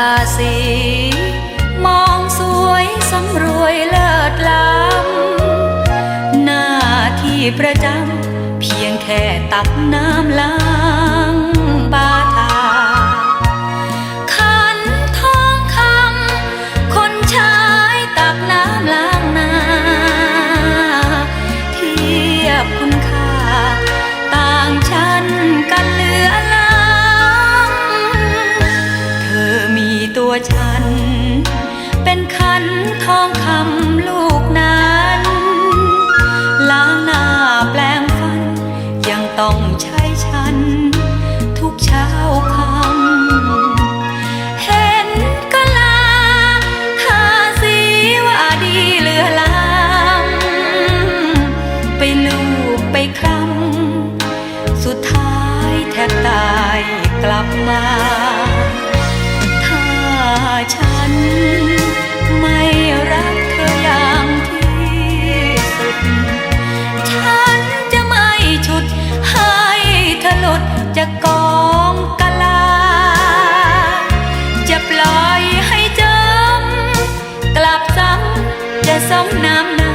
าทาสี มองสวยสำรวยเลิศล้ำหน้าที่ประจำเพียงแค่ตักน้ำล้าง เช้า สมน้ำหน้า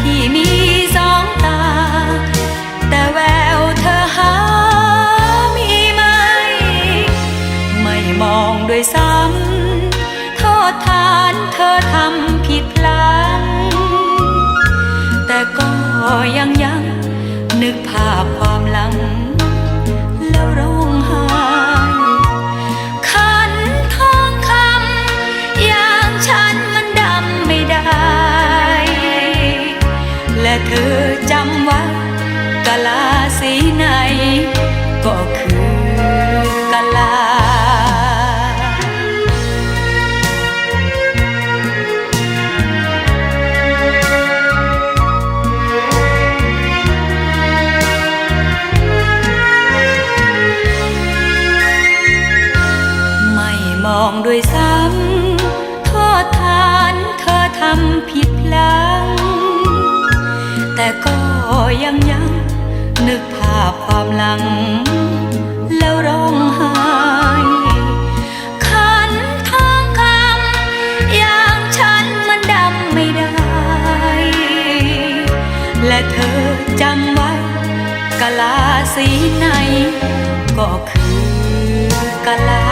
ที่มีสองตา แต่แววเธอหามีไหม ไม่มองด้วยซ้ำโทษทานเธอทำผิดพลังแต่ก็ยังยังนึกภาพความ องด้วยซ้ำโทษทานเธอทำผิดพลัง แต่ก็ยังยังนึกภาพความหลัง แล้วร้องไห้ขันทองคำอย่างฉันมันดำไม่ได้ และเธอจำไว้กะลาสีไหน ก็คือกะลา